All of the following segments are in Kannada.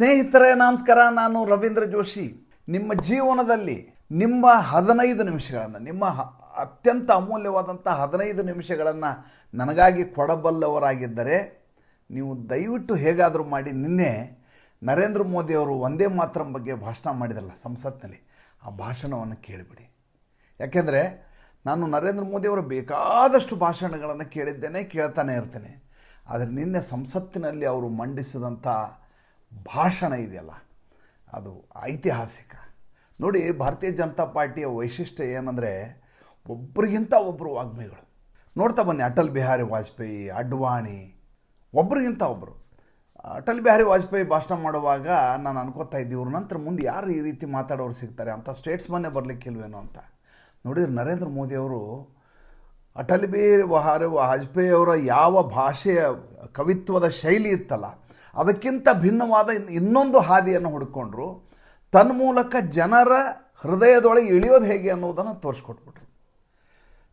ಸ್ನೇಹಿತರೇ, ನಮಸ್ಕಾರ. ನಾನು ರವೀಂದ್ರ ಜೋಶಿ. ನಿಮ್ಮ ಜೀವನದಲ್ಲಿ ನಿಮ್ಮ ಹದಿನೈದು ನಿಮಿಷಗಳನ್ನು, ನಿಮ್ಮ ಅತ್ಯಂತ ಅಮೂಲ್ಯವಾದಂಥ ಹದಿನೈದು ನಿಮಿಷಗಳನ್ನು ನನಗಾಗಿ ಕೊಡಬಲ್ಲವರಾಗಿದ್ದರೆ, ನೀವು ದಯವಿಟ್ಟು ಹೇಗಾದರೂ ಮಾಡಿ. ನಿನ್ನೆ ನರೇಂದ್ರ ಮೋದಿಯವರು ಒಂದೇ ಮಾತ್ರ ಬಗ್ಗೆ ಭಾಷಣ ಮಾಡಿದಲ್ಲ ಸಂಸತ್ನಲ್ಲಿ. ಆ ಭಾಷಣವನ್ನು ಕೇಳಿಬಿಡಿ. ಯಾಕೆಂದರೆ, ನಾನು ನರೇಂದ್ರ ಮೋದಿಯವರು ಬೇಕಾದಷ್ಟು ಭಾಷಣಗಳನ್ನು ಕೇಳಿದ್ದೇನೆ, ಕೇಳ್ತಾನೆ ಇರ್ತೇನೆ. ಆದರೆ ನಿನ್ನೆ ಸಂಸತ್ತಿನಲ್ಲಿ ಅವರು ಮಂಡಿಸಿದಂಥ ಭಾಷಣ ಇದೆಯಲ್ಲ, ಅದು ಐತಿಹಾಸಿಕ. ನೋಡಿ, ಭಾರತೀಯ ಜನತಾ ಪಾರ್ಟಿಯ ವೈಶಿಷ್ಟ್ಯ ಏನಂದರೆ ಒಬ್ರಿಗಿಂತ ಒಬ್ಬರು ವಾಗ್ಮಿಗಳು. ನೋಡ್ತಾ ಬನ್ನಿ, ಅಟಲ್ ಬಿಹಾರಿ ವಾಜಪೇಯಿ, ಅಡ್ವಾಣಿ, ಒಬ್ರಿಗಿಂತ ಒಬ್ಬರು ಅಟಲ್ ಬಿಹಾರಿ ವಾಜಪೇಯಿ ಭಾಷಣ ಮಾಡುವಾಗ ನಾನು ಅನ್ಕೋತಾ ಇದ್ದೆ ನಂತರ ಮುಂದೆ ಯಾರು ಈ ರೀತಿ ಮಾತಾಡೋರು ಸಿಗ್ತಾರೆ? ಅಂತ ಸ್ಟೇಟ್ಸ್ಮನ್ನೇ ಬರಲಿಕ್ಕಿಲ್ವೇನೋ ಅಂತ. ನೋಡಿದ್ರೆ ನರೇಂದ್ರ ಮೋದಿಯವರು ಅಟಲ್ ಬಿಹಾರಿ ವಾಜಪೇಯಿ ಅವರ ಯಾವ ಭಾಷೆಯ ಕವಿತ್ವದ ಶೈಲಿ ಇತ್ತಲ್ಲ ಅದಕ್ಕಿಂತ ಭಿನ್ನವಾದ ಇನ್- ಇನ್ನೊಂದು ಹಾದಿಯನ್ನು ಹುಡ್ಕೊಂಡ್ರು ತನ್ಮೂಲಕ ಜನರ ಹೃದಯದೊಳಗೆ ಇಳಿಯೋದು ಹೇಗೆ ಅನ್ನೋದನ್ನು ತೋರಿಸ್ಕೊಟ್ಬಿಟ್ರು.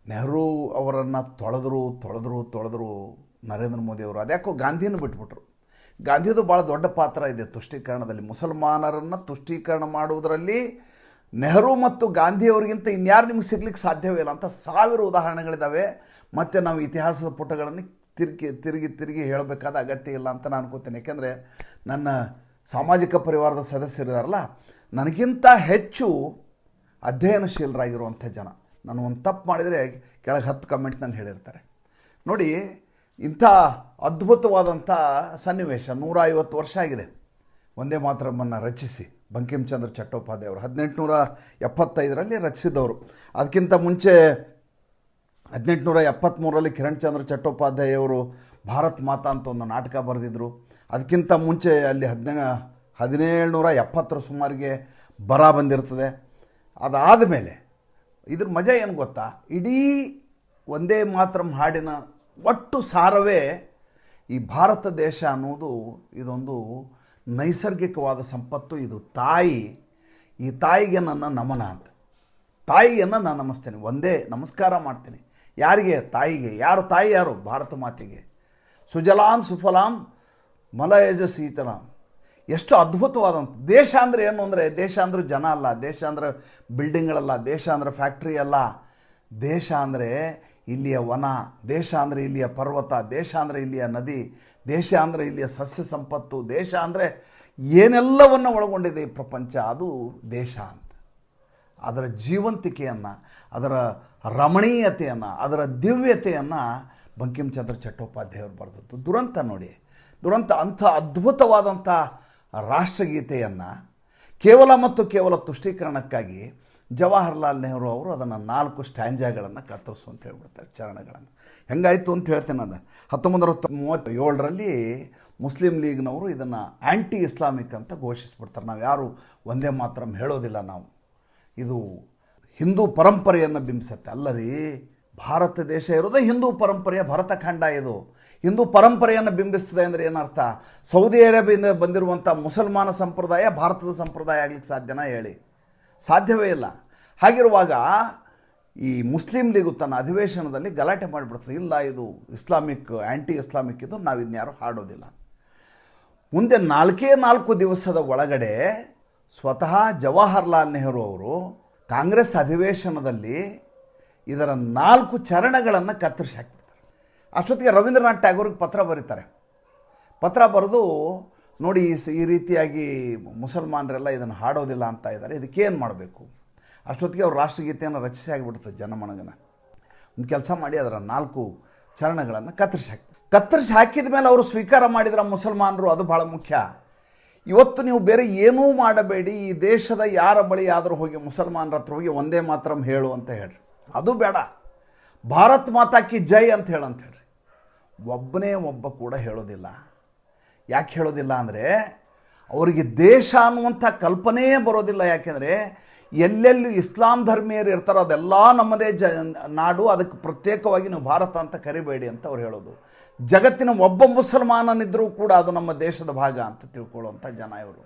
ನೆಹರು ಅವರನ್ನು ತೊಳೆದ್ರು ತೊಳೆದ್ರು ತೊಳೆದ್ರು ನರೇಂದ್ರ ಮೋದಿ ಅವರು. ಅದ್ಯಾಕೋ ಗಾಂಧಿಯನ್ನು ಬಿಟ್ಬಿಟ್ರು. ಗಾಂಧಿದು ಭಾಳ ದೊಡ್ಡ ಪಾತ್ರ ಇದೆ ತುಷ್ಟೀಕರಣದಲ್ಲಿ. ಮುಸಲ್ಮಾನರನ್ನು ತುಷ್ಟೀಕರಣ ಮಾಡುವುದರಲ್ಲಿ ನೆಹರು ಮತ್ತು ಗಾಂಧಿಯವರಿಗಿಂತ ಇನ್ಯಾರು ನಿಮ್ಗೆ ಸಿಗ್ಲಿಕ್ಕೆ ಸಾಧ್ಯವೇ ಇಲ್ಲ ಅಂತ ಸಾವಿರ ಉದಾಹರಣೆಗಳಿದ್ದಾವೆ ಮತ್ತು ನಾವು ಇತಿಹಾಸದ ಪುಟಗಳನ್ನು ತಿರುಗಿ ತಿರುಗಿ ತಿರುಗಿ ಹೇಳಬೇಕಾದ ಅಗತ್ಯ ಇಲ್ಲ ಅಂತ ನಾನು ಅನ್ಕೋತೇನೆ. ಯಾಕೆಂದರೆ ನನ್ನ ಸಾಮಾಜಿಕ ಪರಿವಾರದ ಸದಸ್ಯರಿದಾರಲ್ಲ ನನಗಿಂತ ಹೆಚ್ಚು ಅಧ್ಯಯನಶೀಲರಾಗಿರುವಂಥ ಜನ. ನಾನು ಒಂದು ತಪ್ಪು ಮಾಡಿದರೆ ಕೆಳಗೆ ಹತ್ತು ಕಮೆಂಟ್ನಲ್ಲಿ ಹೇಳಿರ್ತಾರೆ. ನೋಡಿ, ಇಂಥ ಅದ್ಭುತವಾದಂಥ ಸನ್ನಿವೇಶ ನೂರ ಐವತ್ತು ವರ್ಷ ಆಗಿದೆ. ಒಂದೇ ಮಾತ್ರಮ್ಮನ್ನು ರಚಿಸಿ. ಬಂಕಿಂಚಂದ್ರ ಚಟ್ಟೋಪಾಧ್ಯಾಯವರು. ಹದಿನೆಂಟು ನೂರ ಎಪ್ಪತ್ತೈದರಲ್ಲಿ ರಚಿಸಿದವರು. ಅದಕ್ಕಿಂತ ಮುಂಚೆ ಹದಿನೆಂಟುನೂರ ಎಪ್ಪತ್ತ್ಮೂರರಲ್ಲಿ ಕಿರಣ್ ಚಂದ್ರ ಚಟ್ಟೋಪಾಧ್ಯಾಯವರು ಭಾರತ್ ಮಾತಾ ಅಂತ ಒಂದು ನಾಟಕ ಬರೆದಿದ್ದರು ಅದಕ್ಕಿಂತ ಮುಂಚೆ ಅಲ್ಲಿ ಹದಿನೇ ಹದಿನೇಳುನೂರ ಎಪ್ಪತ್ತರ ಸುಮಾರಿಗೆ ಬರ ಬಂದಿರ್ತದೆ. ಅದಾದ ಮೇಲೆ ಇದ್ರ ಮಜ ಏನು ಗೊತ್ತಾ? ಇಡೀ ಒಂದೇ ಮಾತ್ರ ಹಾಡಿನ ಒಟ್ಟು ಸಾರವೇ ಈ ಭಾರತ ದೇಶ ಅನ್ನೋದು ಇದೊಂದು ನೈಸರ್ಗಿಕವಾದ ಸಂಪತ್ತು. ಇದು ತಾಯಿ, ಈ ತಾಯಿಗೆ ನನ್ನ ನಮನ ಅಂತ. ತಾಯಿಯನ್ನು ನಾನು ನಮಿಸ್ತೇನೆ. ಒಂದೇ ನಮಸ್ಕಾರ ಮಾಡ್ತೀನಿ. ಯಾರಿಗೆ? ತಾಯಿಗೆ. ಯಾರು ತಾಯಿ? ಯಾರು? ಭಾರತ ಮಾತೆಗೆ. ಸುಜಲಾಂ, ಸುಫಲಾಂ, ಮಲಯಜ, ಸೀತಲಾಂ. ಎಷ್ಟು ಅದ್ಭುತವಾದಂಥ ದೇಶ ಅಂದರೆ ಏನು ಅಂದರೆ, ದೇಶ ಅಂದರೆ ಜನ ಅಲ್ಲ, ದೇಶ ಅಂದರೆ ಬಿಲ್ಡಿಂಗ್ಗಳಲ್ಲ, ದೇಶ ಅಂದರೆ ಫ್ಯಾಕ್ಟ್ರಿ ಅಲ್ಲ. ದೇಶ ಅಂದರೆ ಇಲ್ಲಿಯ ವನ, ದೇಶ ಅಂದರೆ ಇಲ್ಲಿಯ ಪರ್ವತ, ದೇಶ ಅಂದರೆ ಇಲ್ಲಿಯ ನದಿ, ದೇಶ ಅಂದರೆ ಇಲ್ಲಿಯ ಸಸ್ಯ ಸಂಪತ್ತು, ದೇಶ ಅಂದರೆ ಏನೆಲ್ಲವನ್ನು ಒಳಗೊಂಡಿದೆ ಈ ಪ್ರಪಂಚ. ಅದು ದೇಶ ಅಂತ. ಅದರ ಜೀವಂತಿಕೆಯನ್ನು, ಅದರ ರಮಣೀಯತೆಯನ್ನು, ಅದರ ದಿವ್ಯತೆಯನ್ನು ಬಂಕಿಂಚಂದ್ರ ಚಟ್ಟೋಪಾಧ್ಯಾಯವರು ಬರೆದದ್ದು. ದುರಂತ ನೋಡಿ. ದುರಂತ ಅಂಥ ಅದ್ಭುತವಾದಂಥ ರಾಷ್ಟ್ರಗೀತೆಯನ್ನು ಕೇವಲ ಮತ್ತು ಕೇವಲ ತುಷ್ಟೀಕರಣಕ್ಕಾಗಿ ಜವಾಹರ್ಲಾಲ್ ನೆಹರು ಅವರು ಅದನ್ನು ನಾಲ್ಕು ಸ್ಟ್ಯಾಂಜಾಗಳನ್ನು ಕತ್ತರಿಸು ಅಂತ ಹೇಳ್ಬಿಡ್ತಾರೆ, ಚರಣಗಳನ್ನು. ಹೆಂಗಾಯಿತು ಅಂತ ಹೇಳ್ತೇನೆ ನಾನು. ಹತ್ತೊಂಬತ್ತು ತೊಂಬತ್ತು ಏಳರಲ್ಲಿ ಮುಸ್ಲಿಂ ಲೀಗ್ನವರು ಇದನ್ನು ಆ್ಯಂಟಿ ಇಸ್ಲಾಮಿಕ್ ಅಂತ ಘೋಷಿಸ್ಬಿಡ್ತಾರೆ. ನಾವು ಯಾರು ಒಂದೇ ಮಾತ್ರ ಹೇಳೋದಿಲ್ಲ ನಾವು. ಇದು ಹಿಂದೂ ಪರಂಪರೆಯನ್ನು ಬಿಂಬಿಸುತ್ತೆ. ಅಲ್ಲ ರೀ ಭಾರತ ದೇಶ ಇರೋದೇ ಹಿಂದೂ ಪರಂಪರೆಯ ಭರತಖಂಡ ಇದು. ಹಿಂದೂ ಪರಂಪರೆಯನ್ನು ಬಿಂಬಿಸ್ತದೆ ಅಂದರೆ ಏನರ್ಥ? ಸೌದಿ ಅರೇಬಿಯಿಂದ ಬಂದಿರುವಂಥ ಮುಸಲ್ಮಾನ ಸಂಪ್ರದಾಯ ಭಾರತದ ಸಂಪ್ರದಾಯ ಆಗ್ಲಿಕ್ಕೆ ಸಾಧ್ಯನಾ ಹೇಳಿ. ಸಾಧ್ಯವೇ ಇಲ್ಲ. ಹಾಗಿರುವಾಗ ಈ ಮುಸ್ಲಿಂ ಲೀಗು ತನ್ನ ಅಧಿವೇಶನದಲ್ಲಿ ಗಲಾಟೆ ಮಾಡಿಬಿಡ್ತದೆ. ಇಲ್ಲ, ಇದು ಇಸ್ಲಾಮಿಕ್ ಆ್ಯಂಟಿ ಇಸ್ಲಾಮಿಕ್ ಇದು ನಾವು ಇದನ್ಯಾರು ಹಾಡೋದಿಲ್ಲ. ಮುಂದೆ ನಾಲ್ಕೇ ನಾಲ್ಕು ದಿವಸದ ಒಳಗಡೆ ಸ್ವತಃ ಜವಾಹರ್ಲಾಲ್ ನೆಹರು ಅವರು ಕಾಂಗ್ರೆಸ್ ಅಧಿವೇಶನದಲ್ಲಿ ಇದರ ನಾಲ್ಕು ಚರಣಗಳನ್ನು ಕತ್ತರಿಸಿ ಹಾಕ್ಬಿಡ್ತಾರೆ. ಅಷ್ಟೊತ್ತಿಗೆ ರವೀಂದ್ರನಾಥ್ ಟ್ಯಾಗೋರ್ಗೆ ಪತ್ರ ಬರೀತಾರೆ. ಪತ್ರ ಬರೆದು ನೋಡಿ ಈ ರೀತಿಯಾಗಿ ಮುಸಲ್ಮಾನರೆಲ್ಲ ಇದನ್ನು ಹಾಡೋದಿಲ್ಲ ಅಂತ ಇದ್ದಾರೆ. ಇದಕ್ಕೇನು ಮಾಡಬೇಕು? ಅಷ್ಟೊತ್ತಿಗೆ ಅವ್ರು ರಾಷ್ಟ್ರಗೀತೆಯನ್ನು ರಚಿಸಿ ಆಗಿಬಿಡ್ತದೆ ಜನಮನಗನ ಒಂದು ಕೆಲಸ ಮಾಡಿ ಅದರ ನಾಲ್ಕು ಚರಣಗಳನ್ನು ಕತ್ತರಿಸಿ ಹಾಕಿ ಕತ್ತರಿಸಿ ಹಾಕಿದ ಮೇಲೆ ಅವರು ಸ್ವೀಕಾರ ಮಾಡಿದ್ರೆ ಮುಸಲ್ಮಾನರು ಅದು ಭಾಳ ಮುಖ್ಯ. ಇವತ್ತು ನೀವು ಬೇರೆ ಏನೂ ಮಾಡಬೇಡಿ, ಈ ದೇಶದ ಯಾರ ಬಳಿ ಆದರೂ ಹೋಗಿ ಮುಸಲ್ಮಾನರ ಹತ್ರ ಹೋಗಿ ಒಂದೇ ಮಾತ್ರ ಹೇಳು ಅಂತ ಹೇಳ್ರಿ. ಅದು ಬೇಡ. ಭಾರತ್ ಮಾತಾ ಕಿ ಜೈ ಅಂತ ಹೇಳಂತ ಹೇಳ್ರಿ. ಒಬ್ಬನೇ ಒಬ್ಬ ಕೂಡ ಹೇಳೋದಿಲ್ಲ. ಯಾಕೆ ಹೇಳೋದಿಲ್ಲ ಅಂದರೆ, ಅವರಿಗೆ ದೇಶ ಅನ್ನುವಂಥ ಕಲ್ಪನೆಯೇ ಬರೋದಿಲ್ಲ. ಯಾಕೆಂದರೆ, ಎಲ್ಲೆಲ್ಲೂ ಇಸ್ಲಾಂ ಧರ್ಮೀಯರು ಇರ್ತಾರೋ ಅದೆಲ್ಲ ನಮ್ಮದೇ ಜ ನಾಡು, ಅದಕ್ಕೆ ಪ್ರತ್ಯೇಕವಾಗಿ ನೀವು ಭಾರತ ಅಂತ ಕರಿಬೇಡಿ ಅಂತ ಅವ್ರು ಹೇಳೋದು. ಜಗತ್ತಿನ ಒಬ್ಬ ಮುಸಲ್ಮಾನನಿದ್ದರೂ ಕೂಡ ಅದು ನಮ್ಮ ದೇಶದ ಭಾಗ ಅಂತ ತಿಳ್ಕೊಳ್ಳುವಂಥ ಜನ ಇವರು.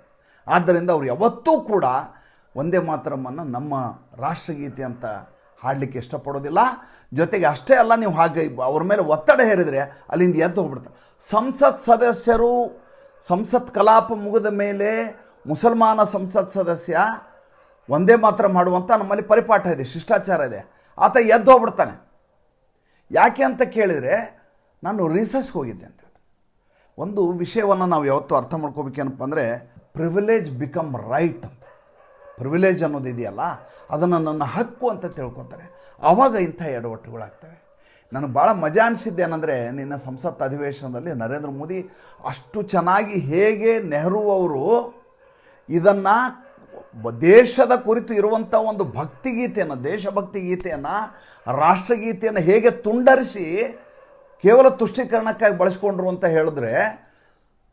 ಆದ್ದರಿಂದ ಅವರು ಯಾವತ್ತೂ ಕೂಡ ಒಂದೇ ಮಾತ್ರಮ್ಮನ್ನು ನಮ್ಮ ರಾಷ್ಟ್ರಗೀತೆ ಅಂತ ಹಾಡಲಿಕ್ಕೆ ಇಷ್ಟಪಡೋದಿಲ್ಲ. ಜೊತೆಗೆ ಅಷ್ಟೇ ಅಲ್ಲ, ನೀವು ಹಾಗೆ ಅವ್ರ ಮೇಲೆ ಒತ್ತಡ ಹೇರಿದರೆ ಅಲ್ಲಿಂದ ಎದ್ದು ಹೋಗ್ಬಿಡ್ತಾರೆ. ಸಂಸತ್ ಸದಸ್ಯರು, ಸಂಸತ್ ಕಲಾಪ ಮುಗಿದ ಮೇಲೆ ಮುಸಲ್ಮಾನ ಸಂಸತ್ ಸದಸ್ಯ ಒಂದೇ ಮಾತ್ರ ಮಾಡುವಂಥ ನಮ್ಮಲ್ಲಿ ಪರಿಪಾಠ ಇದೆ, ಶಿಷ್ಟಾಚಾರ ಇದೆ. ಆತ ಎದ್ದು ಹೋಗ್ಬಿಡ್ತಾನೆ. ಯಾಕೆ ಅಂತ ಕೇಳಿದರೆ ನಾನು ರಿಸರ್ಚ್ಗೆ ಹೋಗಿದ್ದೆ ಅಂತ ಒಂದು ವಿಷಯವನ್ನು ನಾವು ಯಾವತ್ತೂ ಅರ್ಥ ಮಾಡ್ಕೋಬೇಕೇನಪ್ಪ ಅಂದರೆ ಪ್ರಿವಿಲೇಜ್ ಬಿಕಮ್ ರೈಟ್ ಅಂತ. ಪ್ರಿವಿಲೇಜ್ ಅನ್ನೋದು ಇದೆಯಲ್ಲ, ಅದನ್ನು ನನ್ನ ಹಕ್ಕು ಅಂತ ತಿಳ್ಕೊತಾರೆ. ಆವಾಗ ಇಂಥ ಎಡವಟ್ಟುಗಳಾಗ್ತವೆ ನನಗೆ ಭಾಳ ಮಜಾ ಅನಿಸಿದ್ದೇನೆಂದರೆ ನಿನ್ನ ಸಂಸತ್ ಅಧಿವೇಶನದಲ್ಲಿ ನರೇಂದ್ರ ಮೋದಿ ಅಷ್ಟು ಚೆನ್ನಾಗಿ ಹೇಗೆ ನೆಹರು ಅವರು ಇದನ್ನು ದೇಶದ ಕುರಿತು ಇರುವಂಥ ಒಂದು ಭಕ್ತಿಗೀತೆಯನ್ನು ದೇಶಭಕ್ತಿ ಗೀತೆಯನ್ನು ರಾಷ್ಟ್ರಗೀತೆಯನ್ನು ಹೇಗೆ ತುಂಡರಿಸಿ ಕೇವಲ ತುಷ್ಟೀಕರಣಕ್ಕಾಗಿ ಬಳಸ್ಕೊಂಡ್ರು ಅಂತ ಹೇಳಿದ್ರೆ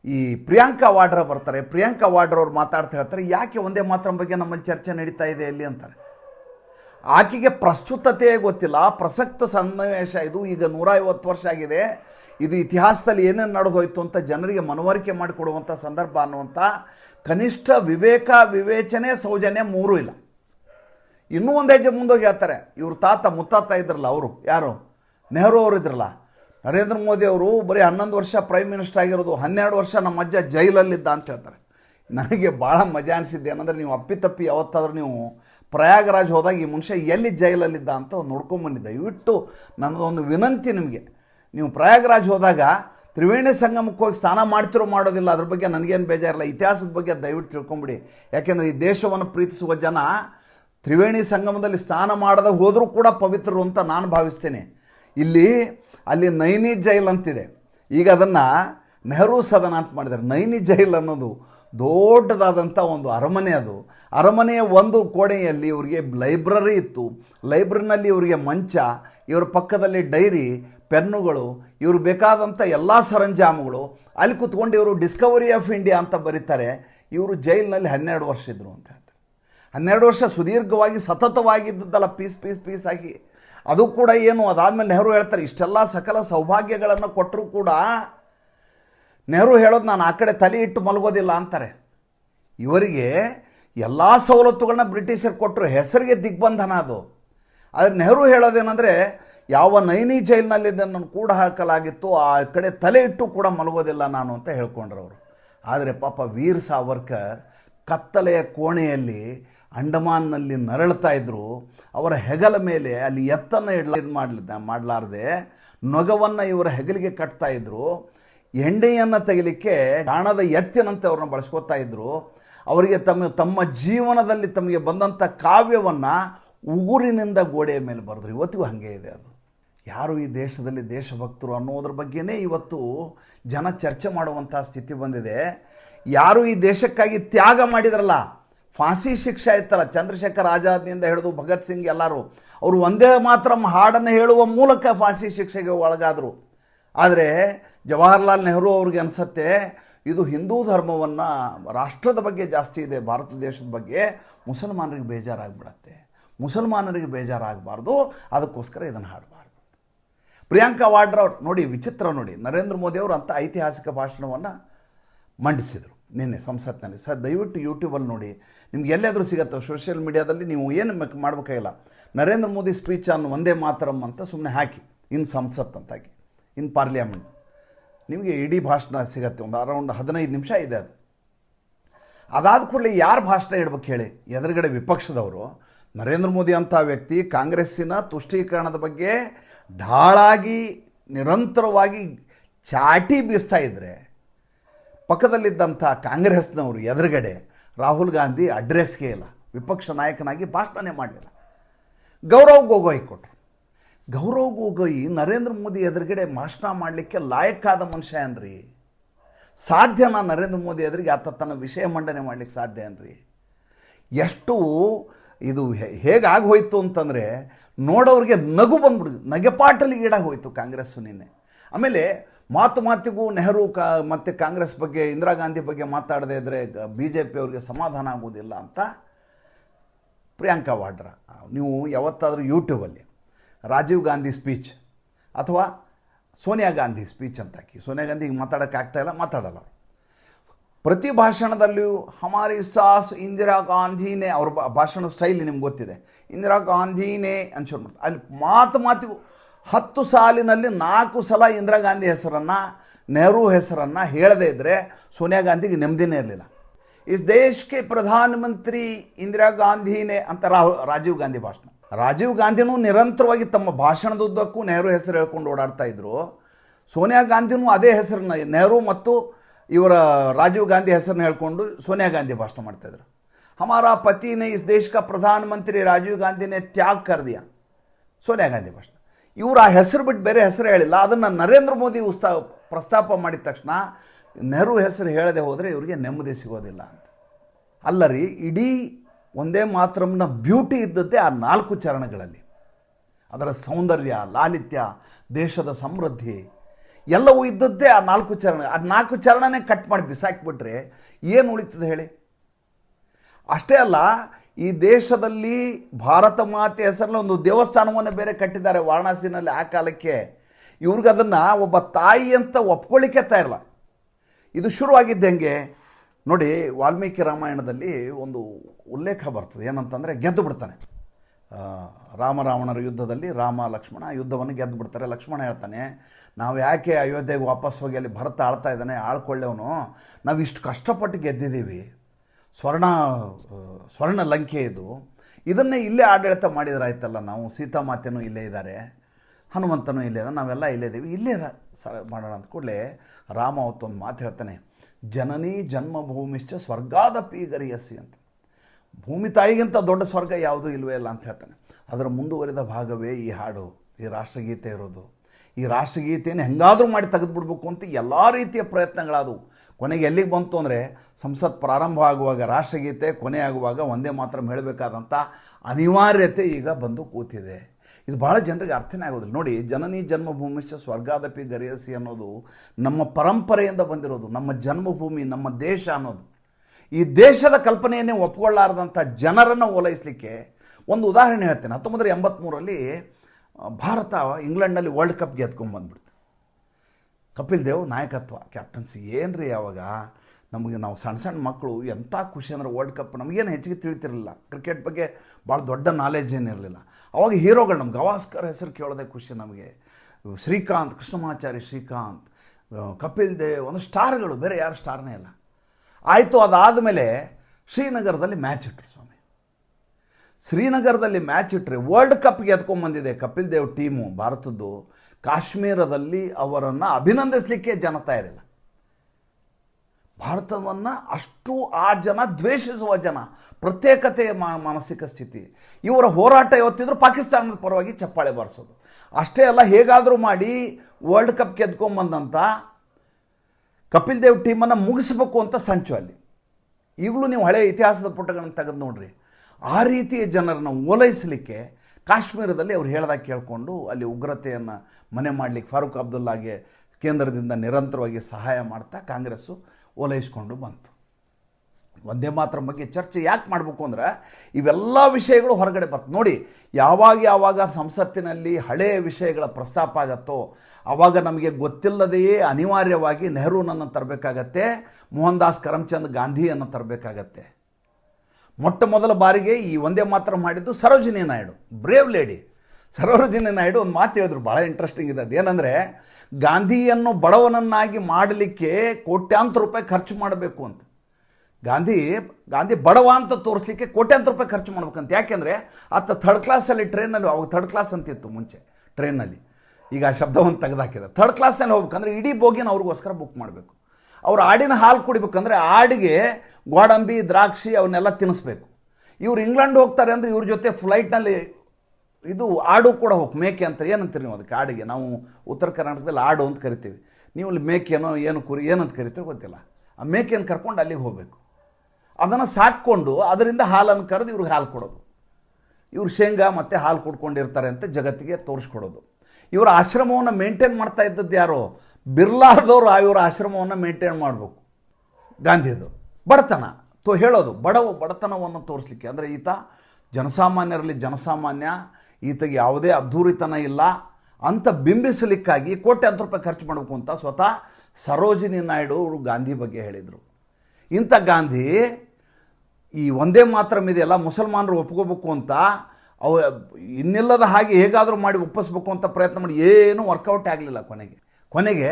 ಈ ಪ್ರಿಯಾಂಕಾ ವಾಡ್ರಾ ಬರ್ತಾರೆ. ಪ್ರಿಯಾಂಕಾ ವಾಡ್ರಾ ಅವ್ರು ಮಾತಾಡ್ತಾ ಹೇಳ್ತಾರೆ, ಯಾಕೆ ಒಂದೇ ಮಾತ್ರ ಬಗ್ಗೆ ನಮ್ಮಲ್ಲಿ ಚರ್ಚೆ ನಡೀತಾ ಇದೆ ಇಲ್ಲಿ? ಅಂತಾರೆ. ಆಕೆಗೆ ಪ್ರಸ್ತುತತೆ ಗೊತ್ತಿಲ್ಲ. ಪ್ರಸಕ್ತ ಸನ್ನಿವೇಶ ಇದು. ಈಗ ನೂರ ಐವತ್ತು ವರ್ಷ ಆಗಿದೆ. ಇದು ಇತಿಹಾಸದಲ್ಲಿ ಏನೇನು ನಡೆದೋಯ್ತು ಅಂತ ಜನರಿಗೆ ಮನವರಿಕೆ ಮಾಡಿಕೊಡುವಂಥ ಸಂದರ್ಭ ಅನ್ನುವಂಥ ಕನಿಷ್ಠ ವಿವೇಕ, ವಿವೇಚನೆ, ಸೌಜನ್ಯ ಮೂರೂ ಇಲ್ಲ. ಇನ್ನೂ ಒಂದು ಹೆಜ್ಜೆ ಮುಂದೋಗಿ ಹೇಳ್ತಾರೆ, ಇವ್ರ ತಾತ ಮುತ್ತಾತ ಇದ್ರಲ್ಲ, ಅವರು ಯಾರು? ನೆಹರು ಅವರು ಇದ್ರಲ್ಲ. ನರೇಂದ್ರ ಮೋದಿ ಅವರು ಬರೀ ಹನ್ನೊಂದು ವರ್ಷ ಪ್ರೈಮ್ ಮಿನಿಸ್ಟರ್ ಆಗಿರೋದು, ಹನ್ನೆರಡು ವರ್ಷ ನಮ್ಮ ಅಜ್ಜ ಜೈಲಲ್ಲಿದ್ದ ಅಂತ ಹೇಳ್ತಾರೆ. ನನಗೆ ಭಾಳ ಮಜಾ ಅನಿಸಿದ್ದೆ. ಏನಂದರೆ ನೀವು ಅಪ್ಪಿತಪ್ಪಿ ಯಾವತ್ತಾದ್ರೂ ನೀವು ಪ್ರಯಾಗರಾಜ್ ಹೋದಾಗ ಈ ಮನುಷ್ಯ ಎಲ್ಲಿ ಜೈಲಲ್ಲಿದ್ದ ಅಂತ ನೋಡ್ಕೊಂಬಂದಿದ್ದೆ ಇವಿಟ್ಟು ನನ್ನದೊಂದು ವಿನಂತಿ ನಿಮಗೆ. ನೀವು ಪ್ರಯಾಗರಾಜ್ ಹೋದಾಗ ತ್ರಿವೇಣಿ ಸಂಗಮಕ್ಕೆ ಹೋಗಿ ಸ್ನಾನ ಮಾಡ್ತಿರೋ ಮಾಡೋದಿಲ್ಲ. ಅದ್ರ ಬಗ್ಗೆ ನನಗೇನು ಬೇಜಾರಿಲ್ಲ. ಇತಿಹಾಸದ ಬಗ್ಗೆ ದಯವಿಟ್ಟು ತಿಳ್ಕೊಂಬಿಡಿ. ಯಾಕೆಂದರೆ ಈ ದೇಶವನ್ನು ಪ್ರೀತಿಸುವ ಜನ ತ್ರಿವೇಣಿ ಸಂಗಮದಲ್ಲಿ ಸ್ನಾನ ಮಾಡದೆ ಹೋದರೂ ಕೂಡ ಪವಿತ್ರರು ಅಂತ ನಾನು ಭಾವಿಸ್ತೇನೆ. ಇಲ್ಲಿ ಅಲ್ಲಿ ನೈನಿ ಜೈಲ್ ಅಂತಿದೆ. ಈಗ ಅದನ್ನು ನೆಹರು ಸದನ ಅಂತ ಮಾಡಿದ್ದಾರೆ. ನೈನಿ ಜೈಲ್ ಅನ್ನೋದು ದೊಡ್ಡದಾದಂಥ ಒಂದು ಅರಮನೆ ಅದು. ಅರಮನೆಯ ಒಂದು ಕೋಣೆಯಲ್ಲಿ ಇವರಿಗೆ ಲೈಬ್ರರಿ ಇತ್ತು. ಲೈಬ್ರರಿನಲ್ಲಿ ಇವರಿಗೆ ಮಂಚ, ಇವರ ಪಕ್ಕದಲ್ಲಿ ಡೈರಿ, ಪೆನ್ನುಗಳು, ಇವರು ಬೇಕಾದಂಥ ಎಲ್ಲ ಸರಂಜಾಮುಗಳು. ಅಲ್ಲಿ ಕೂತ್ಕೊಂಡು ಇವರು ಡಿಸ್ಕವರಿ ಆಫ್ ಇಂಡಿಯಾ ಅಂತ ಬರೀತಾರೆ. ಇವರು ಜೈಲಿನಲ್ಲಿ ಹನ್ನೆರಡು ವರ್ಷ ಇದ್ದರು ಅಂತ ಹೇಳ್ತಾರೆ. ಹನ್ನೆರಡು ವರ್ಷ ಸುದೀರ್ಘವಾಗಿ ಸತತವಾಗಿದ್ದದ್ದಲ್ಲ, ಪೀಸ್ ಪೀಸ್ ಪೀಸ್ ಆಗಿ ಅದು ಕೂಡ ಏನು, ಅದಾದಮೇಲೆ ನೆಹರು ಹೇಳ್ತಾರೆ, ಇಷ್ಟೆಲ್ಲ ಸಕಲ ಸೌಭಾಗ್ಯಗಳನ್ನು ಕೊಟ್ಟರೂ ಕೂಡ ನೆಹರು ಹೇಳೋದು ನಾನು ಆ ಕಡೆ ತಲೆ ಇಟ್ಟು ಮಲಗೋದಿಲ್ಲ ಅಂತಾರೆ. ಇವರಿಗೆ ಎಲ್ಲ ಸವಲತ್ತುಗಳನ್ನ ಬ್ರಿಟಿಷರು ಕೊಟ್ಟರು ಹೆಸರಿಗೆ ದಿಗ್ಬಂಧನ ಅದು. ಆದರೆ ನೆಹರು ಹೇಳೋದೇನೆಂದರೆ, ಯಾವ ನೈನಿ ಜೈಲಿನಲ್ಲಿ ನನ್ನನ್ನು ಕೂಡ ಹಾಕಲಾಗಿತ್ತು, ಆ ಕಡೆ ತಲೆ ಇಟ್ಟು ಕೂಡ ಮಲಗೋದಿಲ್ಲ ನಾನು ಅಂತ ಹೇಳ್ಕೊಂಡ್ರವರು. ಆದರೆ ಪಾಪ ವೀರ್ ಸಾವರ್ಕರ್ ಕತ್ತಲೆಯ ಕೋಣೆಯಲ್ಲಿ ಅಂಡಮಾನ್ನಲ್ಲಿ ನರಳ್ತಾ ಇದ್ದರು ಅವರ ಹೆಗಲ ಮೇಲೆ ಅಲ್ಲಿ ಎತ್ತನ್ನು ಇಡ್ಲ ಮಾಡಲಿದ್ದ, ಮಾಡಲಾರ್ದೆ ನೊಗವನ್ನು ಇವರ ಹೆಗಲಿಗೆ ಕಟ್ತಾ ಇದ್ದರು ಎಣ್ಣೆಯನ್ನು ತೆಗಿಲಿಕ್ಕೆ ಕಾಣದ ಎತ್ತಿನಂತೆ ಅವ್ರನ್ನ ಬಳಸ್ಕೊತಾ ಇದ್ದರು ಅವರಿಗೆ ತಮ್ಮ ತಮ್ಮ ಜೀವನದಲ್ಲಿ ತಮಗೆ ಬಂದಂಥ ಕಾವ್ಯವನ್ನು ಉಗುರಿನಿಂದ ಗೋಡೆಯ ಮೇಲೆ ಬರೆದ್ರು. ಇವತ್ತಿಗೂ ಹಾಗೆ ಇದೆ ಅದು. ಯಾರು ಈ ದೇಶದಲ್ಲಿ ದೇಶಭಕ್ತರು ಅನ್ನೋದ್ರ ಬಗ್ಗೆನೇ ಇವತ್ತು ಜನ ಚರ್ಚೆ ಮಾಡುವಂಥ ಸ್ಥಿತಿ ಬಂದಿದೆ. ಯಾರು ಈ ದೇಶಕ್ಕಾಗಿ ತ್ಯಾಗ ಮಾಡಿದ್ರಲ್ಲ ಫಾಂಸಿ ಶಿಕ್ಷೆ ಇತ್ತಲ್ಲ, ಚಂದ್ರಶೇಖರ್ ಆಜಾದ್ನಿಂದ ಹಿಡಿದು ಭಗತ್ ಸಿಂಗ್ ಎಲ್ಲರೂ. ಅವರು ಒಂದೇ ಮಾತ್ರ ಹಾಡನ್ನು ಹೇಳುವ ಮೂಲಕ ಫಾಸಿ ಶಿಕ್ಷೆಗೆ ಒಳಗಾದರು. ಆದರೆ ಜವಾಹರ್ಲಾಲ್ ನೆಹರು ಅವ್ರಿಗೆ ಅನಿಸತ್ತೆ, ಇದು ಹಿಂದೂ ಧರ್ಮವನ್ನು ರಾಷ್ಟ್ರದ ಬಗ್ಗೆ ಜಾಸ್ತಿ ಇದೆ, ಭಾರತ ದೇಶದ ಬಗ್ಗೆ ಮುಸಲ್ಮಾನರಿಗೆ ಬೇಜಾರಾಗ್ಬಿಡತ್ತೆ. ಮುಸಲ್ಮಾನರಿಗೆ ಬೇಜಾರಾಗಬಾರ್ದು, ಅದಕ್ಕೋಸ್ಕರ ಇದನ್ನು ಹಾಡಬಾರ್ದು. ಪ್ರಿಯಾಂಕಾ ವಾಡ್ರಾ ನೋಡಿ, ವಿಚಿತ್ರ ನೋಡಿ, ನರೇಂದ್ರ ಮೋದಿ ಅವರು ಅಂಥ ಐತಿಹಾಸಿಕ ಭಾಷಣವನ್ನು ಮಂಡಿಸಿದರು. ನಿನ್ನೆ ಸಂಸತ್ನಲ್ಲಿ. ಸರ್, ದಯವಿಟ್ಟು ಯೂಟ್ಯೂಬಲ್ಲಿ ನೋಡಿ. ನಿಮ್ಗೆ ಎಲ್ಲಾದರೂ ಸಿಗತ್ತೋ ಸೋಷಿಯಲ್ ಮೀಡಿಯಾದಲ್ಲಿ ನೀವು ಏನು ಮಾಡಬೇಕಾಗಿಲ್ಲ. ನರೇಂದ್ರ ಮೋದಿ ಸ್ಪೀಚ್ ಅನ್ನು ಒಂದೇ ಮಾತರಂ ಅಂತ ಸುಮ್ಮನೆ ಹಾಕಿ. ಇನ್ ಸಂಸತ್ ಅಂತ ಹಾಕಿ ಇನ್ ಪಾರ್ಲಿಯಾಮೆಂಟ್ ನಿಮಗೆ ಇಡೀ ಭಾಷಣ ಸಿಗತ್ತೆ. ಒಂದು ಅರೌಂಡ್ ಹದಿನೈದು ನಿಮಿಷ ಇದೆ ಅದು. ಅದಾದ ಕೂಡಲೇ ಯಾರು ಭಾಷಣ ಇಡ್ಬೇಕು ಹೇಳಿ? ಎದುರುಗಡೆ ವಿಪಕ್ಷದವರು. ನರೇಂದ್ರ ಮೋದಿ ಅಂತ ವ್ಯಕ್ತಿ ಕಾಂಗ್ರೆಸ್ಸಿನ ತುಷ್ಟೀಕರಣದ ಬಗ್ಗೆ ಢಾಳಾಗಿ ನಿರಂತರವಾಗಿ ಚಾಟಿ ಬೀಸ್ತಾ ಇದ್ದರೆ ಪಕ್ಕದಲ್ಲಿದ್ದಂಥ ಕಾಂಗ್ರೆಸ್ನವರು ಎದುರುಗಡೆ ರಾಹುಲ್ ಗಾಂಧಿ ಅಡ್ರೆಸ್ಗೆ ಇಲ್ಲ. ವಿಪಕ್ಷ ನಾಯಕನಾಗಿ ಭಾಷಣನೇ ಮಾಡಲಿಲ್ಲ ಗೌರವ್ ಗೊಗೊಯ್ ಕೊಟ್ಟರು ಗೌರವ್ ಗೊಗೊಯ್ ನರೇಂದ್ರ ಮೋದಿ ಎದುರುಗಡೆ ಭಾಷಣ ಮಾಡಲಿಕ್ಕೆ ಲಾಯಕ್ಕಾದ ಮನುಷ್ಯ ಏನ್ರಿ? ಸಾಧ್ಯನಾ ನರೇಂದ್ರ ಮೋದಿ ಎದುರಿಗೆ ಆತ ತನ್ನ ವಿಷಯ ಮಂಡನೆ ಮಾಡಲಿಕ್ಕೆ ಸಾಧ್ಯ ಏನ್ರಿ? ಎಷ್ಟು ಇದು ಹೇಗಾಗಿ ಹೋಯಿತು ಅಂತಂದರೆ ನೋಡೋರಿಗೆ ನಗು ಬಂದ್ಬಿಡ್ತು. ನಗೆಪಾಟಲಿಗೀಡಾಗಿ ಹೋಯ್ತು ಕಾಂಗ್ರೆಸ್ಸು ನಿನ್ನೆ. ಆಮೇಲೆ ಮಾತು ಮಾತಿಗೂ ನೆಹರು ಕಾ, ಮತ್ತು ಕಾಂಗ್ರೆಸ್ ಬಗ್ಗೆ, ಇಂದಿರಾ ಗಾಂಧಿ ಬಗ್ಗೆ ಮಾತಾಡದೇ ಇದ್ದರೆ ಬಿ ಜೆ ಪಿ ಅವ್ರಿಗೆ ಸಮಾಧಾನ ಆಗೋದಿಲ್ಲ ಅಂತ ಪ್ರಿಯಾಂಕಾ ವಾಡ್ರಾ. ನೀವು ಯಾವತ್ತಾದರೂ ಯೂಟ್ಯೂಬಲ್ಲಿ ರಾಜೀವ್ ಗಾಂಧಿ ಸ್ಪೀಚ್ ಅಥವಾ ಸೋನಿಯಾ ಗಾಂಧಿ ಸ್ಪೀಚ್ ಅಂತ ಹಾಕಿ. ಸೋನಿಯಾ ಗಾಂಧಿಗೆ ಮಾತಾಡೋಕ್ಕಾಗ್ತಾ ಇಲ್ಲ, ಮಾತಾಡಲ್ಲ ಅವರು. ಪ್ರತಿ ಭಾಷಣದಲ್ಲಿಯೂ ಹಮಾರಿ ಸಾಸ್ ಇಂದಿರಾ ಗಾಂಧಿನೇ, ಅವ್ರ ಭಾಷಣ ಸ್ಟೈಲ್ ನಿಮ್ಗೆ ಗೊತ್ತಿದೆ. ಇಂದಿರಾ ಗಾಂಧಿನೇ ಅಂತ ಅಲ್ಲಿ ಮಾತು ಮಾತಿಗೂ ಹತ್ತು ಸಾಲಿನಲ್ಲಿ ನಾಲ್ಕು ಸಲ ಇಂದಿರಾ ಗಾಂಧಿ ಹೆಸರನ್ನು, ನೆಹರು ಹೆಸರನ್ನು ಹೇಳದೇ ಇದ್ದರೆ ಸೋನಿಯಾ ಗಾಂಧಿಗೆ ನೆಮ್ಮದಿನೇ ಇರಲಿಲ್ಲ. ಇಸ್ ದೇಶಕ್ಕೆ ಪ್ರಧಾನಮಂತ್ರಿ ಇಂದಿರಾ ಗಾಂಧಿನೇ ಅಂತ ರಾಹುಲ್ ರಾಜೀವ್ ಗಾಂಧಿ ಭಾಷಣ. ರಾಜೀವ್ ಗಾಂಧಿನೂ ನಿರಂತರವಾಗಿ ತಮ್ಮ ಭಾಷಣದುದ್ದಕ್ಕೂ ನೆಹರು ಹೆಸರು ಹೇಳ್ಕೊಂಡು ಓಡಾಡ್ತಾ ಇದ್ರು. ಸೋನಿಯಾ ಗಾಂಧಿನೂ ಅದೇ ಹೆಸರನ್ನ, ನೆಹರು ಮತ್ತು ಇವರ ರಾಜೀವ್ ಗಾಂಧಿ ಹೆಸರನ್ನ ಹೇಳ್ಕೊಂಡು ಸೋನಿಯಾ ಗಾಂಧಿ ಭಾಷಣ ಮಾಡ್ತಾಯಿದ್ರು ಹಮಾರಾ ಪತಿನೇ ಇಸ್ ದೇಶ ಕಾ ಪ್ರಧಾನಮಂತ್ರಿ ರಾಜೀವ್ ಗಾಂಧಿನೇ ತ್ಯಾಗ ಕರ್ ದಿಯಾ. ಸೋನಿಯಾ ಗಾಂಧಿ ಭಾಷಣ. ಇವರು ಆ ಹೆಸರು ಬಿಟ್ಟು ಬೇರೆ ಹೆಸರು ಹೇಳಿಲ್ಲ. ಅದನ್ನು ನರೇಂದ್ರ ಮೋದಿ ಉತ್ಸಾ ಪ್ರಸ್ತಾಪ ಮಾಡಿದ ತಕ್ಷಣ ನೆಹರು ಹೆಸರು ಹೇಳದೆ ಹೋದರೆ ಇವರಿಗೆ ನೆಮ್ಮದಿ ಸಿಗೋದಿಲ್ಲ ಅಂತ. ಅಲ್ಲ ರೀ, ಇಡೀ ಒಂದೇ ಮಾತ್ರಮ್ನ ಬ್ಯೂಟಿ ಇದ್ದದ್ದೇ ಆ ನಾಲ್ಕು ಚರಣಗಳಲ್ಲಿ. ಅದರ ಸೌಂದರ್ಯ, ಲಾಲಿತ್ಯ, ದೇಶದ ಸಮೃದ್ಧಿ, ಎಲ್ಲವೂ ಇದ್ದದ್ದೇ ಆ ನಾಲ್ಕು ಚರಣ. ಆ ನಾಲ್ಕು ಚರಣನೇ ಕಟ್ ಮಾಡಿ ಬಿಸಾಕ್ಬಿಟ್ರೆ ಏನು ಉಳಿತದೆ ಹೇಳಿ? ಅಷ್ಟೇ ಅಲ್ಲ ಈ ದೇಶದಲ್ಲಿ ಭಾರತ ಮಾತೆ ಹೆಸರಲ್ಲಿ ಒಂದು ದೇವಸ್ಥಾನವನ್ನು ಬೇರೆ ಕಟ್ಟಿದ್ದಾರೆ ವಾರಣಾಸಿನಲ್ಲಿ ಆ ಕಾಲಕ್ಕೆ. ಇವ್ರಿಗೆ ಅದನ್ನು ಒಬ್ಬ ತಾಯಿ ಅಂತ ಒಪ್ಕೊಳ್ಳಿಕ್ಕೆ ಇರಲ್ಲ ಇದು ಶುರುವಾಗಿದ್ದೆ ಹೆಂಗೆ? ನೋಡಿ, ವಾಲ್ಮೀಕಿ ರಾಮಾಯಣದಲ್ಲಿ ಒಂದು ಉಲ್ಲೇಖ ಬರ್ತದೆ. ಏನಂತಂದರೆ ಗೆದ್ದು ಬಿಡ್ತಾನೆ. ರಾಮರಾವಣರ ರಾಮ ರಾವಣರ ಯುದ್ಧದಲ್ಲಿ ರಾಮ ಲಕ್ಷ್ಮಣ ಯುದ್ಧವನ್ನು ಗೆದ್ದು ಬಿಡ್ತಾರೆ. ಲಕ್ಷ್ಮಣ ಹೇಳ್ತಾನೆ, ನಾವು ಯಾಕೆ ಅಯೋಧ್ಯೆಗೆ ವಾಪಸ್ ಹೋಗಿ ಅಲ್ಲಿ ಭರತ ಆಳ್ತಾ ಇದ್ದಾನೆ ಆಳ್ಕೊಳ್ಳೇವನು ನಾವು ಇಷ್ಟು ಕಷ್ಟಪಟ್ಟು ಗೆದ್ದಿದ್ದೀವಿ. ಸ್ವರ್ಣ ಸ್ವರ್ಣ ಲಂಕೆ ಇದು. ಇದನ್ನೇ ಇಲ್ಲೇ ಆಡಳಿತ ಮಾಡಿದ್ರಾಯ್ತಲ್ಲ ನಾವು. ಸೀತಾಮಾತೆನೂ ಇಲ್ಲೇ ಇದ್ದಾರೆ. ಹನುಮಂತನೂ ಇಲ್ಲೇ ಇದ್ದಾನೆ ನಾವೆಲ್ಲ ಇಲ್ಲೇ ಇದ್ದೀವಿ. ಇಲ್ಲೇ ಮಾಡೋಣ ಅಂದ ಕೂಡಲೇ ರಾಮ ಅವತ್ತೊಂದು ಮಾತು ಹೇಳ್ತಾನೆ. ಜನನಿ ಜನ್ಮಭೂಮಿಶ್ಚ ಸ್ವರ್ಗಾದಪಿ ಗರಿಯಸಿ ಅಂತ. ಭೂಮಿ ತಾಯಿಗಿಂತ ದೊಡ್ಡ ಸ್ವರ್ಗ ಯಾವುದೂ ಇಲ್ಲವೇ ಇಲ್ಲ ಅಂತ ಹೇಳ್ತಾನೆ. ಅದರ ಮುಂದುವರಿದ ಭಾಗವೇ ಈ ಹಾಡು, ಈ ರಾಷ್ಟ್ರಗೀತೆ ಇರೋದು. ಈ ರಾಷ್ಟ್ರಗೀತೆಯನ್ನು ಹೆಂಗಾದರೂ ಮಾಡಿ ತೆಗೆದುಬಿಡ್ಬೇಕು ಅಂತ ಎಲ್ಲ ರೀತಿಯ ಪ್ರಯತ್ನಗಳಾದವು. ಕೊನೆಗೆ ಎಲ್ಲಿಗೆ ಬಂತು ಅಂದರೆ ಸಂಸತ್ ಪ್ರಾರಂಭ ಆಗುವಾಗ ರಾಷ್ಟ್ರಗೀತೆ ಕೊನೆ ಆಗುವಾಗ ಒಂದೇ ಮಾತ್ರ ಹೇಳಬೇಕಾದಂಥ ಅನಿವಾರ್ಯತೆ ಈಗ ಬಂದು ಕೂತಿದೆ. ಇದು ಭಾಳ ಜನರಿಗೆ ಅರ್ಥನೇ ಆಗೋದಿಲ್ಲ. ನೋಡಿ, ಜನನಿ ಜನ್ಮಭೂಮಿಶ್ಚ ಸ್ವರ್ಗಾದಪಿ ಗರಿಯಸಿ ಅನ್ನೋದು ನಮ್ಮ ಪರಂಪರೆಯಿಂದ ಬಂದಿರೋದು, ನಮ್ಮ ಜನ್ಮಭೂಮಿ, ನಮ್ಮ ದೇಶ ಅನ್ನೋದು. ಈ ದೇಶದ ಕಲ್ಪನೆಯನ್ನೇ ಒಪ್ಕೊಳ್ಳಾರ್ದಂಥ ಜನರನ್ನು ಓಲೈಸಲಿಕ್ಕೆ ಒಂದು ಉದಾಹರಣೆ ಹೇಳ್ತೇನೆ. ಹತ್ತೊಂಬತ್ತು ಎಂಬತ್ತ್ಮೂರಲ್ಲಿ ಭಾರತ ಇಂಗ್ಲೆಂಡ್ನಲ್ಲಿ ವರ್ಲ್ಡ್ ಕಪ್ ಗೆದ್ಕೊಂಡ್ಬಂದ್ಬಿಡ್ತು ಕಪಿಲ್ ದೇವ್ ನಾಯಕತ್ವ ಕ್ಯಾಪ್ಟನ್ಸಿ ಏನು ರೀ ಅವಾಗ? ನಮಗೆ ನಾವು ಸಣ್ಣ ಸಣ್ಣ ಮಕ್ಕಳು ಎಂಥ ಖುಷಿ ಅಂದ್ರೆ ವರ್ಲ್ಡ್ ಕಪ್ ನಮಗೇನು ಹೆಚ್ಚಿಗೆ ತಿಳಿತಿರಲಿಲ್ಲ. ಕ್ರಿಕೆಟ್ ಬಗ್ಗೆ ಭಾಳ ದೊಡ್ಡ ನಾಲೆಜ್ ಏನಿರಲಿಲ್ಲ ಅವಾಗ ಹೀರೋಗಳು ನಮ್ಮ ಗವಾಸ್ಕರ್ ಹೆಸರು ಕೇಳೋದೇ ಖುಷಿ ನಮಗೆ. ಶ್ರೀಕಾಂತ್, ಕೃಷ್ಣಮಾಚಾರಿ ಶ್ರೀಕಾಂತ್ ಕಪಿಲ್ ದೇವ್, ಒಂದು ಸ್ಟಾರ್ಗಳು, ಬೇರೆ ಯಾರು ಸ್ಟಾರ್ನೇ ಇಲ್ಲ. ಆಯಿತು ಅದಾದ ಮೇಲೆ ಶ್ರೀನಗರದಲ್ಲಿ ಮ್ಯಾಚ್ ಇಟ್ಟರು ಸ್ವಾಮಿ. ಶ್ರೀನಗರದಲ್ಲಿ ಮ್ಯಾಚ್ ಇಟ್ಟರೆ ವರ್ಲ್ಡ್ ಕಪ್ಗೆ ಎತ್ಕೊಂಬಂದಿದೆ ಕಪಿಲ್ ದೇವ್ ಟೀಮು ಭಾರತದ್ದು. ಕಾಶ್ಮೀರದಲ್ಲಿ ಅವರನ್ನು ಅಭಿನಂದಿಸಲಿಕ್ಕೆ ಜನ ತಯಾರಿಲ್ಲ. ಭಾರತವನ್ನು ಅಷ್ಟು ಆ ಜನ ದ್ವೇಷಿಸುವ ಜನ ಪ್ರತ್ಯೇಕತೆಯ ಮಾನಸಿಕ ಸ್ಥಿತಿ. ಇವರ ಹೋರಾಟ ಇವತ್ತಿದ್ರು ಪಾಕಿಸ್ತಾನದ ಪರವಾಗಿ ಚಪ್ಪಾಳೆ ಬಾರಿಸೋದು. ಅಷ್ಟೇ ಅಲ್ಲ, ಹೇಗಾದರೂ ಮಾಡಿ ವರ್ಲ್ಡ್ ಕಪ್ ಗೆದ್ಕೊಂಬಂದಂಥ ಕಪಿಲ್ ದೇವ್ ಟೀಮನ್ನು ಮುಗಿಸ್ಬೇಕು ಅಂತ ಸಂಚು ಅಲ್ಲಿ. ಈಗಲೂ ನೀವು ಹಳೆಯ ಇತಿಹಾಸದ ಪುಟಗಳನ್ನು ತೆಗೆದು ನೋಡ್ರಿ. ಆ ರೀತಿಯ ಜನರನ್ನು ಓಲೈಸಲಿಕ್ಕೆ ಕಾಶ್ಮೀರದಲ್ಲಿ ಅವ್ರು ಹೇಳ್ದಾಗ ಕೇಳಿಕೊಂಡು ಅಲ್ಲಿ ಉಗ್ರತೆಯನ್ನು ಮನೆ ಮಾಡಲಿಕ್ಕೆ ಫಾರೂಕ್ ಅಬ್ದುಲ್ಲಾಗೆ ಕೇಂದ್ರದಿಂದ ನಿರಂತರವಾಗಿ ಸಹಾಯ ಮಾಡ್ತಾ ಕಾಂಗ್ರೆಸ್ಸು ಓಲೈಸ್ಕೊಂಡು ಬಂತು. ಒಂದೇ ಮಾತ್ರ ಬಗ್ಗೆ ಚರ್ಚೆ ಯಾಕೆ ಮಾಡಬೇಕು ಅಂದ್ರೆ ಇವೆಲ್ಲ ವಿಷಯಗಳು ಹೊರಗಡೆ ಬರ್ತವೆ ನೋಡಿ, ಯಾವಾಗ ಯಾವಾಗ ಸಂಸತ್ತಿನಲ್ಲಿ ಹಳೆಯ ವಿಷಯಗಳ ಪ್ರಸ್ತಾಪ ಆಗತ್ತೋ ಆವಾಗ ನಮಗೆ ಗೊತ್ತಿಲ್ಲದೆಯೇ ಅನಿವಾರ್ಯವಾಗಿ ನೆಹರೂನನ್ನು ತರಬೇಕಾಗತ್ತೆ, ಮೋಹನ್ ದಾಸ್ ಕರಮ್ಚಂದ್ ಗಾಂಧಿಯನ್ನು ತರಬೇಕಾಗತ್ತೆ. ಮೊಟ್ಟ ಮೊದಲ ಬಾರಿಗೆ ಈ ಒಂದೇ ಮಾತ್ರ ಮಾಡಿದ್ದು ಸರೋಜಿನಿ ನಾಯ್ಡು. ಬ್ರೇವ್ ಲೇಡಿ ಸರೋಜಿನಿ ನಾಯ್ಡು ಒಂದು ಮಾತು ಹೇಳಿದ್ರು, ಭಾಳ ಇಂಟ್ರೆಸ್ಟಿಂಗ್ ಇದೆ. ಅದೇನೆಂದರೆ, ಗಾಂಧಿಯನ್ನು ಬಡವನನ್ನಾಗಿ ಮಾಡಲಿಕ್ಕೆ ಕೋಟ್ಯಾಂತರ ರೂಪಾಯಿ ಖರ್ಚು ಮಾಡಬೇಕು ಅಂತ. ಗಾಂಧಿ ಗಾಂಧಿ ಬಡವ ಅಂತ ತೋರಿಸ್ಲಿಕ್ಕೆ ಕೋಟ್ಯಾಂತರ ರೂಪಾಯಿ ಖರ್ಚು ಮಾಡ್ಬೇಕಂತ. ಯಾಕೆಂದರೆ, ಆತ ಥರ್ಡ್ ಕ್ಲಾಸಲ್ಲಿ ಟ್ರೈನಲ್ಲಿ ಅವಾಗ ಥರ್ಡ್ ಕ್ಲಾಸ್ ಅಂತಿತ್ತು ಮುಂಚೆ ಟ್ರೈನಲ್ಲಿ ಈಗ ಆ ಶಬ್ದವನ್ನು ತೆಗೆದಾಕಿದೆ ಥರ್ಡ್ ಕ್ಲಾಸಲ್ಲಿ ಹೋಗ್ಬೇಕಂದ್ರೆ ಇಡೀ ಬೋಗಿನ ಅವ್ರಿಗೋಸ್ಕರ ಬುಕ್ ಮಾಡಬೇಕು. ಅವ್ರು ಆಡಿನ ಹಾಲು ಕುಡಿಬೇಕಂದ್ರೆ ಆಡಿಗೆ ಗೋಡಂಬಿ, ದ್ರಾಕ್ಷಿ ಅವನ್ನೆಲ್ಲ ತಿನ್ನಿಸ್ಬೇಕು. ಇವ್ರು ಇಂಗ್ಲೆಂಡ್ ಹೋಗ್ತಾರೆ ಅಂದರೆ ಇವ್ರ ಜೊತೆ ಫ್ಲೈಟ್ನಲ್ಲಿ ಇದು ಆಡು ಕೂಡ ಹೋಗಿ ಮೇಕೆ ಅಂತ ಏನಂತೀರಿ ನೀವು ಅದಕ್ಕೆ? ಆಡಿಗೆ. ನಾವು ಉತ್ತರ ಕರ್ನಾಟಕದಲ್ಲಿ ಆಡು ಅಂತ ಕರಿತೀವಿ. ನೀವು ಅಲ್ಲಿ ಮೇಕೆನೋ, ಏನು ಕುರಿ, ಏನಂತ ಕರಿತೀವಿ ಗೊತ್ತಿಲ್ಲ. ಆ ಮೇಕೆಯನ್ನು ಕರ್ಕೊಂಡು ಅಲ್ಲಿಗೆ ಹೋಗಬೇಕು. ಅದನ್ನು ಸಾಕ್ಕೊಂಡು ಅದರಿಂದ ಹಾಲನ್ನು ಕರೆದು ಇವ್ರಿಗೆ ಹಾಲು ಕೊಡೋದು. ಇವ್ರು ಶೇಂಗಾ ಮತ್ತು ಹಾಲು ಕುಡ್ಕೊಂಡಿರ್ತಾರೆ ಅಂತ ಜಗತ್ತಿಗೆ ತೋರಿಸ್ಕೊಡೋದು. ಇವರ ಆಶ್ರಮವನ್ನು ಮೇಂಟೈನ್ ಮಾಡ್ತಾ ಇದ್ದದ್ದು ಯಾರು? ಬಿರ್ಲಾದವರು ಆ ಇವರ ಆಶ್ರಮವನ್ನು ಮೇಂಟೈನ್ ಮಾಡಬೇಕು. ಗಾಂಧಿದು ಬಡತನ. ತೋ ಹೇಳೋದು. ಬಡವ, ಬಡತನವನ್ನು ತೋರಿಸ್ಲಿಕ್ಕೆ. ಅಂದರೆ ಈತ ಜನಸಾಮಾನ್ಯರಲ್ಲಿ ಜನಸಾಮಾನ್ಯ. ಈತಗೆ ಯಾವುದೇ ಅದ್ಧೂರಿತನ ಇಲ್ಲ. ಅಂತ ಬಿಂಬಿಸಲಿಕ್ಕಾಗಿ ಕೋಟ್ಯಾಂತರ ರೂಪಾಯಿ ಖರ್ಚು ಮಾಡಬೇಕು ಅಂತ ಸ್ವತಃ ಸರೋಜಿನಿ ನಾಯ್ಡು ಅವರು ಗಾಂಧಿ ಬಗ್ಗೆ ಹೇಳಿದರು. ಇಂಥ ಗಾಂಧಿ ಈ ಒಂದೇ ಮಾತ್ರ ಇದೆಯಲ್ಲ ಮುಸಲ್ಮಾನರು ಒಪ್ಕೋಬೇಕು ಅಂತ ಅವ ಇನ್ನಿಲ್ಲದ ಹಾಗೆ ಹೇಗಾದರೂ ಮಾಡಿ ಒಪ್ಪಿಸ್ಬೇಕು ಅಂತ ಪ್ರಯತ್ನ ಮಾಡಿ ಏನೂ ವರ್ಕೌಟ್ ಆಗಲಿಲ್ಲ ಕೊನೆಗೆ. ಕೊನೆಗೆ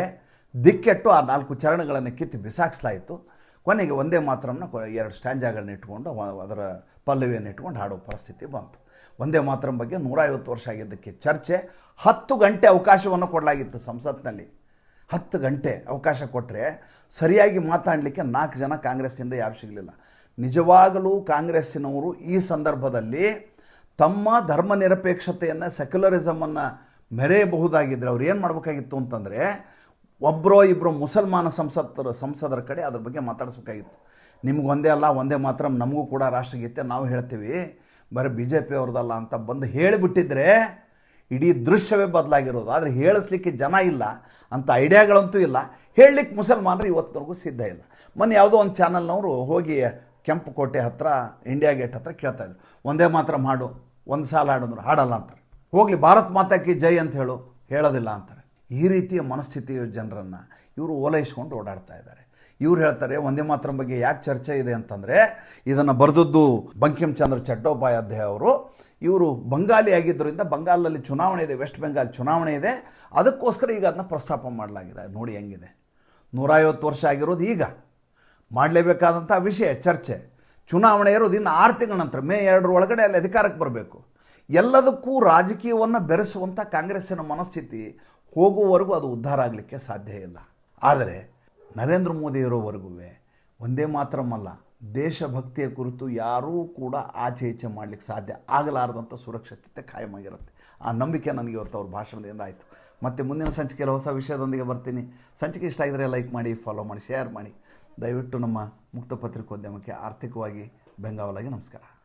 ದಿಕ್ಕೆಟ್ಟು ಆ ನಾಲ್ಕು ಚರಣಗಳನ್ನು ಕಿತ್ತು ಬಿಸಾಕಿಸ್ಲಾಯಿತು. ಕೊನೆಗೆ ಒಂದೇ ಮಾತ್ರನ್ನ ಎರಡು ಸ್ಟ್ಯಾಂಜಾಗಳನ್ನ ಇಟ್ಕೊಂಡು ಅದರ ಪಲ್ಲವಿಯನ್ನು ಇಟ್ಕೊಂಡು ಹಾಡೋ ಪರಿಸ್ಥಿತಿ ಬಂತು. ಒಂದೇ ಮಾತ್ರ ಬಗ್ಗೆ ನೂರೈವತ್ತು ವರ್ಷ ಆಗಿದ್ದಕ್ಕೆ ಚರ್ಚೆ, ಹತ್ತು ಗಂಟೆ ಅವಕಾಶವನ್ನು ಕೊಡಲಾಗಿತ್ತು ಸಂಸತ್ನಲ್ಲಿ. ಹತ್ತು ಗಂಟೆ ಅವಕಾಶ ಕೊಟ್ಟರೆ ಸರಿಯಾಗಿ ಮಾತಾಡಲಿಕ್ಕೆ ನಾಲ್ಕು ಜನ ಕಾಂಗ್ರೆಸ್ನಿಂದ ಯಾರು ಸಿಗಲಿಲ್ಲ. ನಿಜವಾಗಲೂ ಕಾಂಗ್ರೆಸ್ಸಿನವರು ಈ ಸಂದರ್ಭದಲ್ಲಿ ತಮ್ಮ ಧರ್ಮ ನಿರಪೇಕ್ಷತೆಯನ್ನು ಸೆಕ್ಯುಲರಿಸಮನ್ನು ಮೆರೆಯಬಹುದಾಗಿದ್ದರೆ ಅವ್ರು ಏನು ಮಾಡಬೇಕಾಗಿತ್ತು ಅಂತಂದರೆ ಒಬ್ಬರೋ ಇಬ್ಬರು ಮುಸಲ್ಮಾನ ಸಂಸತ್ತರ ಸಂಸದರ ಕಡೆ ಅದ್ರ ಬಗ್ಗೆ ಮಾತಾಡಿಸ್ಬೇಕಾಗಿತ್ತು. ನಿಮ್ಗೆ ಒಂದೇ ಅಲ್ಲ, ಒಂದೇ ಮಾತ್ರ ನಮಗೂ ಕೂಡ ರಾಷ್ಟ್ರಗೀತೆ ನಾವು ಹೇಳ್ತೀವಿ. ಬರೀ ಬಿ ಜೆ ಪಿ ಅಂತ ಬಂದು ಹೇಳಿಬಿಟ್ಟಿದ್ರೆ ಇಡೀ ದೃಶ್ಯವೇ ಬದಲಾಗಿರೋದು. ಆದರೆ ಹೇಳಿಸ್ಲಿಕ್ಕೆ ಜನ ಇಲ್ಲ, ಅಂತ ಐಡಿಯಾಗಳಂತೂ ಇಲ್ಲ. ಹೇಳಲಿಕ್ಕೆ ಮುಸಲ್ಮಾನರು ಇವತ್ತಿನವರೆಗೂ ಸಿದ್ಧ ಇಲ್ಲ. ಮೊನ್ನೆ ಯಾವುದೋ ಒಂದು ಚಾನಲ್ನವರು ಹೋಗಿ ಕೆಂಪು ಕೋಟೆ ಹತ್ರ, ಇಂಡಿಯಾ ಗೇಟ್ ಹತ್ರ ಕೇಳ್ತಾ ಇದ್ರು. ಒಂದೇ ಮಾತ್ರ ಮಾಡು, ಒಂದು ಸಾಲ ಹಾಡಿದ್ರು ಹಾಡಲ್ಲ ಅಂತಾರೆ ಹೋಗಲಿ, ಭಾರತ್ ಮಾತಾಕಿ ಜೈ ಅಂತ ಹೇಳು, ಹೇಳೋದಿಲ್ಲ ಅಂತಾರೆ. ಈ ರೀತಿಯ ಮನಸ್ಥಿತಿಯ ಜನರನ್ನು ಇವರು ಓಲೈಸ್ಕೊಂಡು ಓಡಾಡ್ತಾ ಇದ್ದಾರೆ. ಇವ್ರು ಹೇಳ್ತಾರೆ ಒಂದೇ ಮಾತ್ರ ಬಗ್ಗೆ ಯಾಕೆ ಚರ್ಚೆ ಇದೆ ಅಂತಂದರೆ, ಇದನ್ನು ಬರೆದದ್ದು ಬಂಕಿಂ ಚಂದ್ರ ಚಟ್ಟೋಪಾಧ್ಯಾಯ ಅವರು. ಇವರು ಬಂಗಾಲಿ ಆಗಿದ್ದರಿಂದ ಬಂಗಾಲದಲ್ಲಿ ಚುನಾವಣೆ ಇದೆ, ವೆಸ್ಟ್ ಬೆಂಗಾಲ್ ಚುನಾವಣೆ ಇದೆ. ಅದಕ್ಕೋಸ್ಕರ ಈಗ ಅದನ್ನ ಪ್ರಸ್ತಾಪ ಮಾಡಲಾಗಿದೆ. ನೋಡಿ ಹೆಂಗಿದೆ. ನೂರೈವತ್ತು ವರ್ಷ ಆಗಿರೋದು ಈಗ. ಮಾಡಲೇಬೇಕಾದಂಥ ವಿಷಯ, ಚರ್ಚೆ. ಚುನಾವಣೆ ಇರೋದು ಇನ್ನು ಆರು ತಿಂಗಳ ನಂತರ, ಮೇ ಎರಡರ ಒಳಗಡೆ ಅಲ್ಲಿ ಅಧಿಕಾರಕ್ಕೆ ಬರಬೇಕು. ಎಲ್ಲದಕ್ಕೂ ರಾಜಕೀಯವನ್ನು ಬೆರೆಸುವಂಥ ಕಾಂಗ್ರೆಸ್ಸಿನ ಮನಸ್ಥಿತಿ ಹೋಗುವವರೆಗೂ ಅದು ಉದ್ಧಾರ ಆಗಲಿಕ್ಕೆ ಸಾಧ್ಯ ಇಲ್ಲ. ಆದರೆ ನರೇಂದ್ರ ಮೋದಿ ಇರೋವರೆಗೂ ಒಂದೇ ಮಾತ್ರಮಲ್ಲ ದೇಶಭಕ್ತಿಯ ಕುರಿತು ಯಾರೂ ಕೂಡ ಆಚೆ ಈಚೆ ಮಾಡಲಿಕ್ಕೆ ಸಾಧ್ಯ ಆಗಲಾರದಂಥ ಸುರಕ್ಷತೆ ಖಾಯಮಾಗಿರುತ್ತೆ ಆ ನಂಬಿಕೆ ನನಗೆ ಇವತ್ತು ಅವ್ರ ಭಾಷಣದಿಂದ ಆಯಿತು. ಮತ್ತು ಮುಂದಿನ ಸಂಚಿಕೆಯಲ್ಲಿ ಹೊಸ ವಿಷಯದೊಂದಿಗೆ ಬರ್ತೀನಿ. ಸಂಚಿಕೆ ಇಷ್ಟ ಆಗಿದರೆ ಲೈಕ್ ಮಾಡಿ ಫಾಲೋ ಮಾಡಿ ಶೇರ್ ಮಾಡಿ. ದಯವಿಟ್ಟು ನಮ್ಮ ಮುಕ್ತ ಪತ್ರಿಕೋದ್ಯಮಕ್ಕೆ ಆರ್ಥಿಕವಾಗಿ ಬೆಂಗಾವಲಾಗಿ ನಮಸ್ಕಾರ.